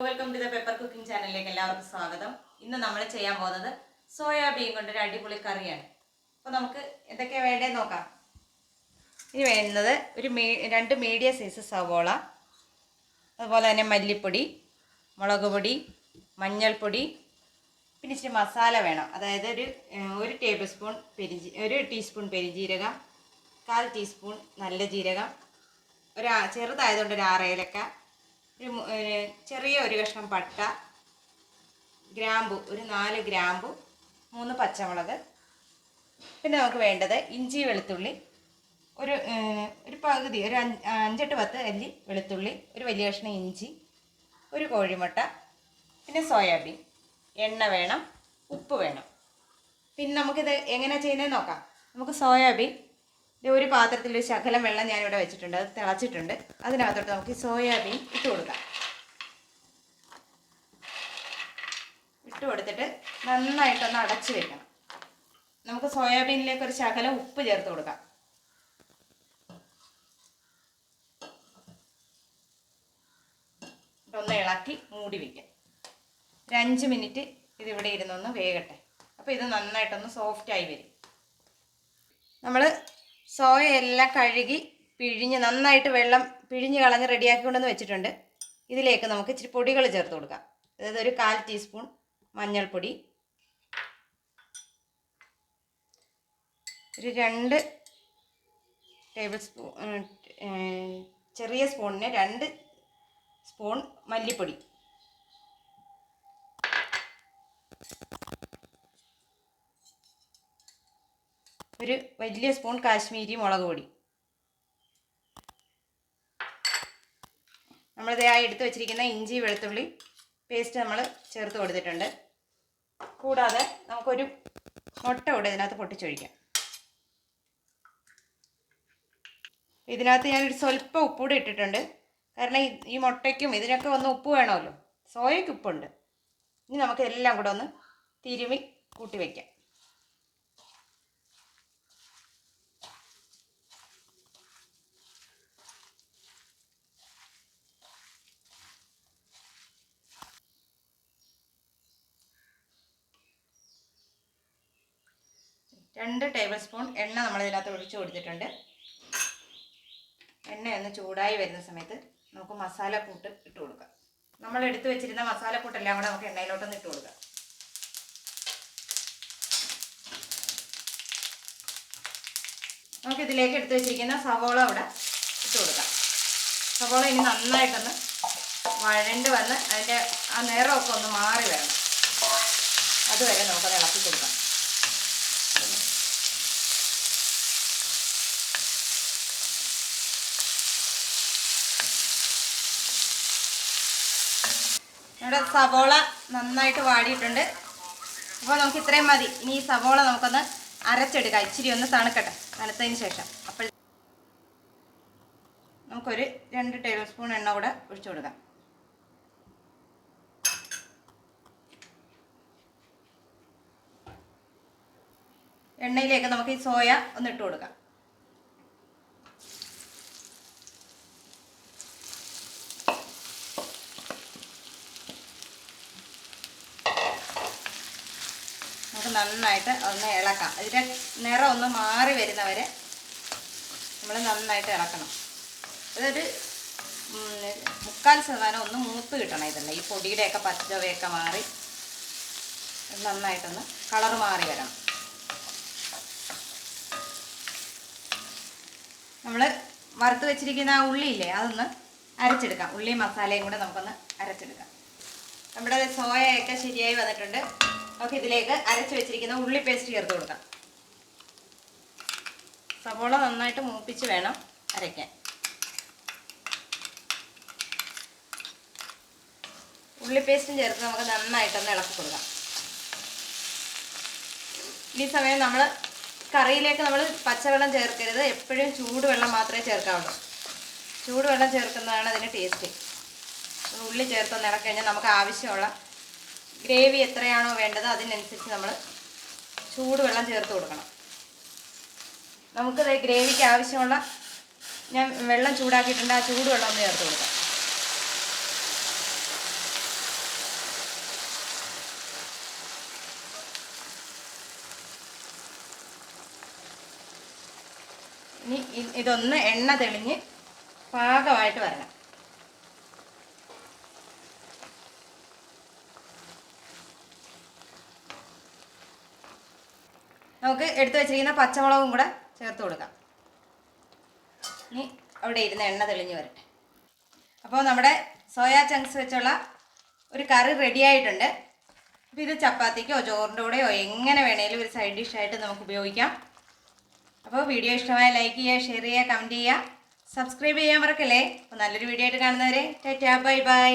Welcome to the pepper cooking ചാനലിലേക്ക് എല്ലാവർക്കും സ്വാഗതം. ഇന്ന് നമ്മൾ ചെയ്യാൻ പോകുന്നത് സോയാബീൻ കൊണ്ടൊരു അടിപൊളി കറിയാണ്. അപ്പോൾ നമുക്ക് എന്തൊക്കെയാണ് വേണ്ടതെന്ന് നോക്കാം. ഇനി വേണ്ടുന്നത് ഒരു രണ്ട് മീഡിയം സൈസ് സവോള അതുപോലെ തന്നെ മല്ലിപ്പൊടി മുളക് പൊടി മഞ്ഞൾപ്പൊടി പിന്നെ ഇച്ചിരി മസാല വേണം. അതായത് ഒരു ഒരു ടേബിൾ സ്പൂൺ പെരിജി ഒരു ടീസ്പൂൺ പെരിജീരകം കാൽ ടീസ്പൂൺ നല്ല ജീരകം ഒരു ചെറുതായതുകൊണ്ട് ഒരു ആറ് ഏലക്ക ഒരു ചെറിയ ഒരു കഷ്ണം പട്ട ഗ്രാമ്പു ഒരു നാല് ഗ്രാമ്പു മൂന്ന് പച്ചമുളക്. പിന്നെ നമുക്ക് വേണ്ടത് ഇഞ്ചി വെളുത്തുള്ളി ഒരു ഒരു പകുതി ഒരു അഞ്ച് അഞ്ചെട്ട് പത്ത് അല്ലി വെളുത്തുള്ളി ഒരു വലിയ കഷ്ണം ഇഞ്ചി ഒരു കോഴിമുട്ട പിന്നെ സോയാബീൻ. എണ്ണ വേണം ഉപ്പ് വേണം. പിന്നെ നമുക്കിത് എങ്ങനെ ചെയ്യുന്നത് നോക്കാം. നമുക്ക് സോയാബീൻ ഇത് ഒരു പാത്രത്തിൽ ഒരു ശകലം വെള്ളം ഞാനിവിടെ വെച്ചിട്ടുണ്ട്. അത് തിളച്ചിട്ടുണ്ട്. അതിനകത്തോട്ട് നമുക്ക് സോയാബീൻ ഇട്ട് കൊടുക്കാം. ഇട്ട് കൊടുത്തിട്ട് നന്നായിട്ടൊന്ന് അടച്ചു വെക്കണം. നമുക്ക് സോയാബീനിലേക്ക് ഒരു ശകലം ഉപ്പ് ചേർത്ത് കൊടുക്കാം. ഒന്ന് ഇളക്കി മൂടി വയ്ക്കാം ഒരു അഞ്ച് മിനിറ്റ് ഇതിവിടെ ഇരുന്നൊന്ന് വേകട്ടെ. അപ്പോൾ ഇത് നന്നായിട്ടൊന്ന് സോഫ്റ്റായി വരും. നമ്മൾ സോയ എല്ലാം കഴുകി പിഴിഞ്ഞ് നന്നായിട്ട് വെള്ളം പിഴിഞ്ഞ് കളഞ്ഞ് റെഡിയാക്കി കൊണ്ടുവന്ന് വെച്ചിട്ടുണ്ട്. ഇതിലേക്ക് നമുക്ക് ഇച്ചിരി പൊടികൾ ചേർത്ത് കൊടുക്കാം. അതായത് ഒരു കാൽ ടീസ്പൂൺ മഞ്ഞൾപ്പൊടി ഒരു രണ്ട് ടേബിൾ സ്പൂൺ ചെറിയ സ്പൂണിന് രണ്ട് സ്പൂൺ മല്ലിപ്പൊടി. ഒരു വലിയ സ്പൂൺ കാശ്മീരി മുളക് പൊടി. നമ്മളിത് ആ എടുത്ത് വെച്ചിരിക്കുന്ന ഇഞ്ചി വെളുത്തുള്ളി പേസ്റ്റ് നമ്മൾ ചേർത്ത് കൊടുത്തിട്ടുണ്ട്. കൂടാതെ നമുക്കൊരു മുട്ട കൂടെ ഇതിനകത്ത് പൊട്ടിച്ചൊഴിക്കാം. ഇതിനകത്ത് ഞാനൊരു സ്വല്പം ഉപ്പൂടെ ഇട്ടിട്ടുണ്ട്. കാരണം ഈ- ഈ മുട്ടയ്ക്കും ഇതിനൊക്കെ ഒന്ന് ഉപ്പ് വേണമല്ലോ. സോയയ്ക്ക് ഉപ്പുണ്ട്. ഇനി നമുക്ക് എല്ലാം കൂടെ ഒന്ന് തിരുമി കൂട്ടി വയ്ക്കാം രണ്ട് ടേബിൾ സ്പൂൺ എണ്ണ നമ്മൾ ഇതിനകത്ത് ഒഴിച്ചു കൊടുത്തിട്ടുണ്ട്. എണ്ണ ഒന്ന് ചൂടായി വരുന്ന സമയത്ത് നമുക്ക് മസാലക്കൂട്ട് ഇട്ട് കൊടുക്കാം. നമ്മൾ എടുത്തു വെച്ചിരുന്ന മസാലക്കൂട്ടെല്ലാം കൂടെ നമുക്ക് എണ്ണയിലോട്ടൊന്ന് ഇട്ട് കൊടുക്കാം. നമുക്ക് ഇതിലേക്ക് എടുത്തു വെച്ചിരിക്കുന്ന സവോള അവിടെ ഇട്ട് കൊടുക്കാം. സവോള ഇനി നന്നായിട്ടൊന്ന് വഴണ്ട് വന്ന് അതിന്റെ ആ നിറമൊക്കെ ഒന്ന് മാറി വരണം. അതുവരെ നമുക്കത് ഇളക്കി കൊടുക്കാം. ഇവിടെ സവോള നന്നായിട്ട് വാടിയിട്ടുണ്ട്. അപ്പോൾ നമുക്ക് ഇത്രയും മതി. ഇനി ഈ സവോള നമുക്കൊന്ന് അരച്ചെടുക്കാം. ഇച്ചിരി ഒന്ന് തണുക്കട്ടെ. തണുത്തതിന് ശേഷം. അപ്പോൾ നമുക്കൊരു രണ്ട് ടേബിൾ സ്പൂൺ എണ്ണ കൂടെ ഒഴിച്ചു കൊടുക്കാം. എണ്ണയിലേക്ക് നമുക്ക് ഈ സോയ ഒന്ന് ഇട്ട് കൊടുക്കാം. നമുക്ക് നന്നായിട്ട് ഒന്ന് ഇളക്കാം. ഇതിന്റെ നിറം ഒന്ന് മാറി വരുന്നവരെ നമ്മൾ നന്നായിട്ട് ഇളക്കണം. ഇതൊരു മുക്കാൽ ശതമാനം ഒന്ന് മൂത്ത് കിട്ടണം ഇതല്ല. ഈ പൊടിയുടെയൊക്കെ പച്ചവയൊക്കെ മാറി നന്നായിട്ടൊന്ന് കളർ മാറി വരണം. നമ്മൾ വറുത്ത് വെച്ചിരിക്കുന്ന ആ ഉള്ളിയില്ലേ അതൊന്ന് അരച്ചെടുക്കാം. ഉള്ളി മസാലയും കൂടെ നമുക്കൊന്ന് അരച്ചെടുക്കാം. നമ്മുടെ സോയയൊക്കെ ശരിയായി വന്നിട്ടുണ്ട്. നമുക്ക് ഇതിലേക്ക് അരച്ച് വെച്ചിരിക്കുന്ന ഉള്ളി പേസ്റ്റ് ചേർത്ത് കൊടുക്കാം. സവോള നന്നായിട്ട് മൂപ്പിച്ച് വേണം അരയ്ക്കാൻ. ഉള്ളി പേസ്റ്റും ചേർത്ത് നമുക്ക് നന്നായിട്ടൊന്ന് ഇളക്കി കൊടുക്കാം. ഈ സമയം നമ്മൾ കറിയിലേക്ക് നമ്മൾ പച്ചവെള്ളം ചേർക്കരുത്. എപ്പോഴും ചൂടുവെള്ളം മാത്രമേ ചേർക്കാവുള്ളൂ. ചൂടുവെള്ളം ചേർക്കുന്നതാണ് അതിന് ടേസ്റ്റ് ഉള്ളി ചേർത്തൊന്ന് ഇളക്കി കഴിഞ്ഞാൽ നമുക്ക് ആവശ്യമുള്ള ഗ്രേവി എത്രയാണോ വേണ്ടത് അതിനനുസരിച്ച് നമ്മൾ ചൂടുവെള്ളം ചേർത്ത് കൊടുക്കണം. നമുക്കത് ഗ്രേവിക്ക് ആവശ്യമുള്ള ഞാൻ വെള്ളം ചൂടാക്കിയിട്ടുണ്ട് ആ ചൂടുവെള്ളം ഒന്ന് ചേർത്ത് കൊടുക്കാം. ഇനി ഇതൊന്ന് എണ്ണ തെളിഞ്ഞ് പാകമായിട്ട് വരണം. നമുക്ക് എടുത്തു വെച്ചിരിക്കുന്ന പച്ചമുളകും കൂടെ ചേർത്ത് കൊടുക്കാം. ഇനി അവിടെ ഇരുന്ന് എണ്ണ തെളിഞ്ഞു വരട്ടെ അപ്പോൾ നമ്മുടെ സോയാ ചങ്ക്സ് വെച്ചുള്ള ഒരു കറി റെഡി ആയിട്ടുണ്ട്. അപ്പോൾ ഇത് ചപ്പാത്തിക്കോ ചോറിന്റെ കൂടെയോ എങ്ങനെ വേണേലും ഒരു സൈഡ് ഡിഷായിട്ട് നമുക്ക് ഉപയോഗിക്കാം. അപ്പോൾ വീഡിയോ ഇഷ്ടമായ ലൈക്ക് ചെയ്യുക ഷെയർ ചെയ്യുക കമന്റ് ചെയ്യുക. സബ്സ്ക്രൈബ് ചെയ്യാൻ മറക്കല്ലേ? അപ്പോൾ നല്ലൊരു വീഡിയോ ആയിട്ട് കാണുന്നവരെ ടാറ്റാ ബൈ ബൈ.